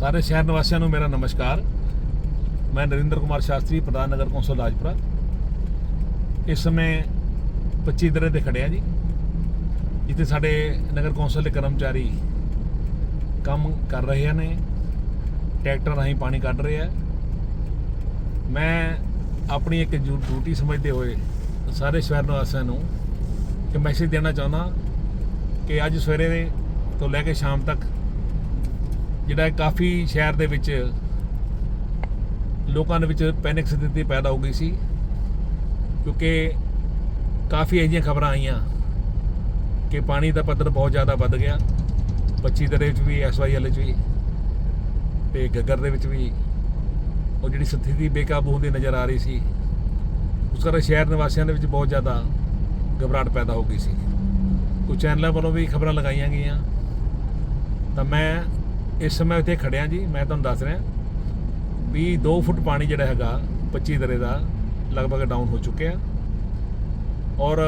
ਸਾਰੇ ਸ਼ਹਿਰ ਨਿਵਾਸੀਆਂ ਨੂੰ ਮੇਰਾ ਨਮਸਕਾਰ। ਮੈਂ ਨਰਿੰਦਰ ਕੁਮਾਰ ਸ਼ਾਸਤਰੀ, ਪ੍ਰਧਾਨ ਨਗਰ ਕੌਂਸਲ ਰਾਜਪੁਰਾ। ਇਸ ਸਮੇਂ 25 ਦਰੇ ਤੇ ਖੜਿਆ ਜੀ। ਜਿੱਥੇ ਸਾਡੇ ਨਗਰ ਕੌਂਸਲ ਦੇ ਕਰਮਚਾਰੀ ਕੰਮ ਕਰ ਰਹੇ ਨੇ, ਟਰੈਕਟਰ ਰਾਹੀਂ ਪਾਣੀ ਕੱਢ ਰਹੇ ਆ। ਮੈਂ ਆਪਣੀ ਇੱਕ ਜੂ- ਡਿਊਟੀ ਸਮਝਦੇ ਹੋਏ ਸਾਰੇ ਸ਼ਹਿਰ ਨਿਵਾਸੀਆਂ ਨੂੰ ਇੱਕ ਮੈਸੇਜ ਦੇਣਾ ਚਾਹੁੰਦਾ ਕਿ ਅੱਜ ਸਵੇਰੇ ਤੋਂ ਲੈ ਕੇ ਸ਼ਾਮ ਤੱਕ ਜਿਹੜਾ ਕਾਫੀ ਸ਼ਹਿਰ ਦੇ ਵਿੱਚ ਲੋਕਾਂ ਦੇ ਵਿੱਚ ਪੈਨਿਕ ਸਥਿਤੀ ਪੈਦਾ ਹੋ ਗਈ ਸੀ, ਕਿਉਂਕਿ ਕਾਫੀ ਅਜਿਹੀਆਂ ਖਬਰਾਂ ਆਈਆਂ ਕਿ ਪਾਣੀ ਦਾ ਪੱਧਰ ਬਹੁਤ ਜ਼ਿਆਦਾ ਵੱਧ ਗਿਆ 25 ਦਰੇ ਵਿੱਚ ਵੀ ਐਸਵਾਈਐਲ ਵਿੱਚ ਵੀ, ਤੇ ਗੱਗਰ ਦੇ ਵਿੱਚ ਵੀ ਉਹ ਜਿਹੜੀ ਸਥਿਤੀ ਬੇਕਾਬੂ ਹੁੰਦੀ ਨਜ਼ਰ ਆ ਰਹੀ ਸੀ, ਉਸ ਕਰਕੇ ਸ਼ਹਿਰ ਨਿਵਾਸੀਆਂ ਦੇ ਵਿੱਚ ਬਹੁਤ ਜ਼ਿਆਦਾ ਘਬਰਾਹਟ ਪੈਦਾ ਹੋ ਗਈ ਸੀ। ਕੁਝ ਚੈਨਲਾਂ ਵੱਲੋਂ ਵੀ ਖਬਰਾਂ ਲਗਾਈਆਂ ਗਈਆਂ, ਤਾਂ ਮੈਂ ਇਸ ਸਮੇਂ ਇੱਥੇ ਖੜਿਆ ਜੀ, ਮੈਂ ਤੁਹਾਨੂੰ ਦੱਸ ਰਿਹਾ, ਵੀ 2 ਫੁੱਟ ਪਾਣੀ ਜਿਹੜਾ ਹੈਗਾ 25 ਦਰੇ ਦਾ ਲਗਭਗ ਡਾਊਨ ਹੋ ਚੁੱਕਿਆ। ਔਰ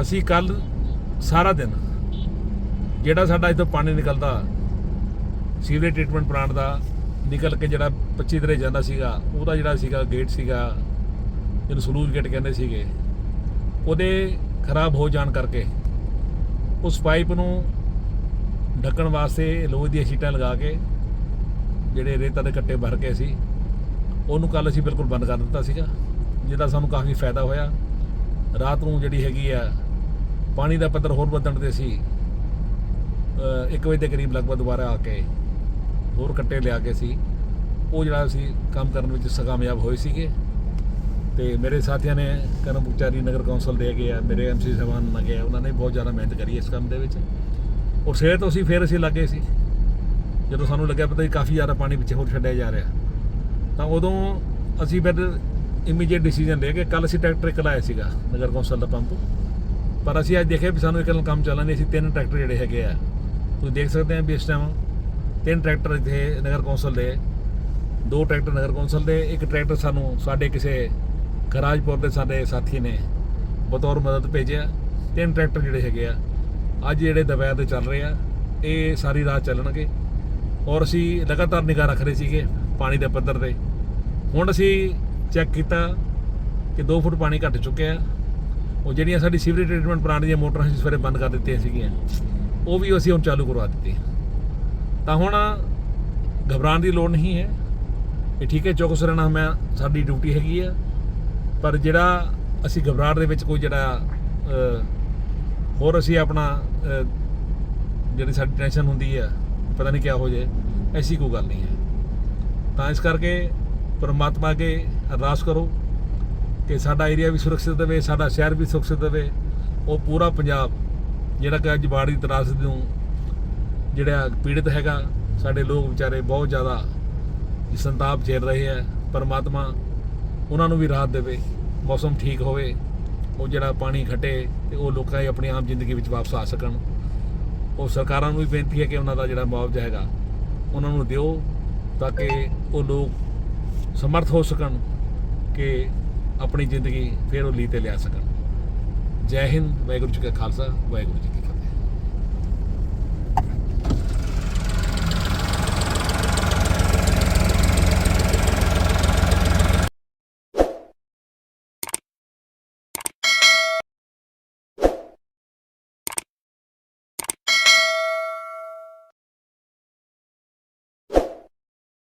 ਅਸੀਂ ਕੱਲ ਸਾਰਾ ਦਿਨ ਜਿਹੜਾ ਸਾਡਾ ਇੱਥੋਂ ਪਾਣੀ ਨਿਕਲਦਾ, ਸੀਵਰੇਜ ਟ੍ਰੀਟਮੈਂਟ ਪਲਾਂਟ ਦਾ ਨਿਕਲ ਕੇ ਜਿਹੜਾ 25 ਦਰੇ ਜਾਂਦਾ ਸੀਗਾ, ਉਹਦਾ ਜਿਹੜਾ ਸੀਗਾ ਗੇਟ ਸੀਗਾ, ਜਿਹਨੂੰ ਸਲੂਜ ਗੇਟ ਕਹਿੰਦੇ ਸੀਗੇ, ਉਹਦੇ ਖਰਾਬ ਹੋ ਜਾਣ ਕਰਕੇ ਉਸ ਪਾਈਪ ਨੂੰ ਢੱਕਣ ਵਾਸਤੇ ਲੋਹੇ ਦੀਆਂ ਸ਼ੀਟਾਂ ਲਗਾ ਕੇ, ਜਿਹੜੇ ਰੇਤਾ ਦੇ ਕੱਟੇ ਭਰ ਕੇ ਸੀ ਉਹਨੂੰ ਕੱਲ ਅਸੀਂ ਬਿਲਕੁਲ ਬੰਦ ਕਰ ਦਿੱਤਾ ਸੀਗਾ, ਜਿਹਦਾ ਸਾਨੂੰ ਕਾਫੀ ਫਾਇਦਾ ਹੋਇਆ। ਰਾਤ ਨੂੰ ਜਿਹੜੀ ਹੈਗੀ ਆ, ਪਾਣੀ ਦਾ ਪੱਧਰ ਹੋਰ ਵਧਣ ਤੇ ਸੀ 1 ਵਜੇ ਦੇ ਕਰੀਬ ਲਗਭਗ ਦੁਬਾਰਾ ਆ ਕੇ ਹੋਰ ਕੱਟੇ ਲਿਆ ਕੇ ਸੀ ਉਹ ਜਿਹੜਾ ਅਸੀਂ ਕੰਮ ਕਰਨ ਵਿੱਚ ਸਕਾਮਯਾਬ ਹੋਏ ਸੀਗੇ। ਤੇ ਮੇਰੇ ਸਾਥੀਆਂ ਨੇ ਕਰਮ ਕਰਮਚਾਰੀ ਨਗਰ ਕੌਂਸਲ ਦੇ ਗਏ ਆ, ਮੇਰੇ ਐਮਸੀ ਸਾਹਿਬਾਨ ਲੱਗੇ ਆ, ਉਹਨਾਂ ਨੇ ਬਹੁਤ ਜ਼ਿਆਦਾ ਮਿਹਨਤ ਕਰੀ ਇਸ ਕੰਮ ਦੇ ਵਿੱਚ। ਔਰ ਸਿਹਤ ਤੋਂ ਅਸੀਂ ਫਿਰ ਅਸੀਂ ਲੱਗੇ ਸੀ। ਜਦੋਂ ਸਾਨੂੰ ਲੱਗਿਆ ਪਤਾ ਕਿ ਕਾਫੀ ਜ਼ਿਆਦਾ ਪਾਣੀ ਪਿੱਛੇ ਹੋਰ ਛੱਡਿਆ ਜਾ ਰਿਹਾ। ਤਾਂ ਉਦੋਂ ਅਸੀਂ ਫਿਰ ਇਮੀਡੀਏਟ ਡਿਸੀਜਨ ਲੈ ਕੇ ਕੱਲ ਅਸੀਂ ਟਰੈਕਟਰ ਇੱਕ ਲਾਇਆ ਸੀਗਾ, ਨਗਰ ਕੌਂਸਲ ਦਾ ਪੰਪ। ਪਰ ਅਸੀਂ ਅੱਜ ਦੇਖਿਆ ਵੀ ਸਾਨੂੰ ਇੱਕ ਨਾਲ ਕੰਮ ਚੱਲਣਾ ਅਸੀਂ ਤਿੰਨ ਟਰੈਕਟਰ ਜਿਹੜੇ ਹੈਗੇ ਆ, ਤੁਸੀਂ ਦੇਖ ਸਕਦੇ ਆ ਵੀ ਇਸ ਟਾਈਮ ਤਿੰਨ ਟਰੈਕਟਰ ਇੱਥੇ ਨਗਰ ਕੌਂਸਲ ਦੇ, ਦੋ ਟਰੈਕਟਰ ਨਗਰ ਕੌਂਸਲ ਦੇ, ਇੱਕ ਟਰੈਕਟਰ ਸਾਨੂੰ ਸਾਡੇ ਕਿਸੇ ਖਰਾਜਪੁਰ ਦੇ ਸਾਡੇ ਸਾਥੀ ਨੇ ਬਤੌਰ ਮਦਦ ਭੇਜਿਆ। ਤਿੰਨ ਟਰੈਕਟਰ ਜਿਹੜੇ ਹੈਗੇ ਆ ਅੱਜ ਜਿਹੜੇ ਦੁਪਹਿਰ ਦੇ ਚੱਲ ਰਹੇ ਆ, ਇਹ ਸਾਰੀ ਰਾਤ ਚੱਲਣਗੇ। ਔਰ ਅਸੀਂ ਲਗਾਤਾਰ ਨਿਗਾਹ ਰੱਖ ਰਹੇ ਸੀਗੇ ਪਾਣੀ ਦੇ ਪੱਧਰ ਤੇ। ਹੁਣ ਅਸੀਂ ਚੈੱਕ ਕੀਤਾ ਕਿ 2 ਫੁੱਟ ਪਾਣੀ ਘਟ ਚੁੱਕਿਆ। ਉਹ ਜਿਹੜੀਆਂ ਸਾਡੀ ਸੀਵਰੇਜ ਟ੍ਰੀਟਮੈਂਟ ਪਲਾਂਟ ਦੀਆਂ ਮੋਟਰਾਂ ਅਸੀਂ ਸਵੇਰੇ ਬੰਦ ਕਰ ਦਿੱਤੀਆਂ ਸੀਗੀਆਂ। ਉਹ ਵੀ ਅਸੀਂ ਹੁਣ ਚਾਲੂ ਕਰਵਾ ਦਿੱਤੀਆਂ। ਤਾਂ ਹੁਣ ਘਬਰਾਉਣ ਦੀ ਲੋੜ ਨਹੀਂ ਹੈ। ਇਹ ਠੀਕ ਹੈ, ਚੌਕਸ ਰਹਿਣਾ ਮੈਂ, ਸਾਡੀ ਡਿਊਟੀ ਹੈਗੀ ਆ। ਪਰ ਜਿਹੜਾ ਅਸੀਂ ਘਬਰਾਹਟ ਦੇ ਵਿੱਚ ਕੋਈ ਜਿਹੜਾ ਹੋਰ ਅਸੀਂ ਆਪਣਾ ਜਿਹੜੀ ਸਾਡੀ ਟੈਨਸ਼ਨ ਹੁੰਦੀ ਹੈ ਪਤਾ ਨਹੀਂ ਕਿਆ ਹੋ ਜਾਏ, ਐਸੀ ਕੋਈ ਗੱਲ ਨਹੀਂ ਹੈ। ਤਾਂ ਇਸ ਕਰਕੇ ਪਰਮਾਤਮਾ ਅੱਗੇ ਅਰਦਾਸ ਕਰੋ ਕਿ ਸਾਡਾ ਏਰੀਆ ਵੀ ਸੁਰੱਖਿਅਤ ਰਹੇ ਸਾਡਾ ਸ਼ਹਿਰ ਵੀ ਸੁਰੱਖਿਅਤ ਰਹੇ ਉਹ ਪੂਰਾ ਪੰਜਾਬ, ਜਿਹੜਾ ਕਿ ਅੱਜ ਬਾੜੀ ਤਰਾਸ ਨੂੰ ਜਿਹੜਾ ਪੀੜਿਤ ਹੈਗਾ, ਸਾਡੇ ਲੋਕ ਵਿਚਾਰੇ ਬਹੁਤ ਜ਼ਿਆਦਾ ਸੰਤਾਪ ਝੇਲ ਰਹੇ ਆ। ਪਰਮਾਤਮਾ ਉਹਨਾਂ ਨੂੰ ਵੀ ਰਾਹਤ ਦੇਵੇ, ਮੌਸਮ ਠੀਕ ਹੋਵੇ। ਉਹ ਜਿਹੜਾ ਪਾਣੀ ਘਟੇ ਤੇ ਉਹ ਲੋਕਾਂ ਦੀ ਆਪਣੀ ਆਮ ਜ਼ਿੰਦਗੀ ਵਿੱਚ ਵਾਪਸ ਆ ਸਕਣ। ਉਹ ਸਰਕਾਰਾਂ ਨੂੰ ਵੀ ਬੇਨਤੀ ਹੈ ਕਿ ਉਹਨਾਂ ਦਾ ਜਿਹੜਾ ਮੁਆਵਜ਼ਾ ਹੈਗਾ, ਉਹਨਾਂ ਨੂੰ ਦਿਓ ਤਾਂ ਕਿ ਉਹ ਲੋਕ ਸਮਰਥ ਹੋ ਸਕਣ ਕਿ ਆਪਣੀ ਜ਼ਿੰਦਗੀ ਫੇਰ ਉਹ ਲੀ ਤੇ ਲਿਆ ਸਕਣ। ਜੈ ਹਿੰਦ, ਵਾਹਿਗੁਰੂ ਜੀ ਕਾ ਖਾਲਸਾ, ਵਾਹਿਗੁਰੂ ਜੀ ਕੀ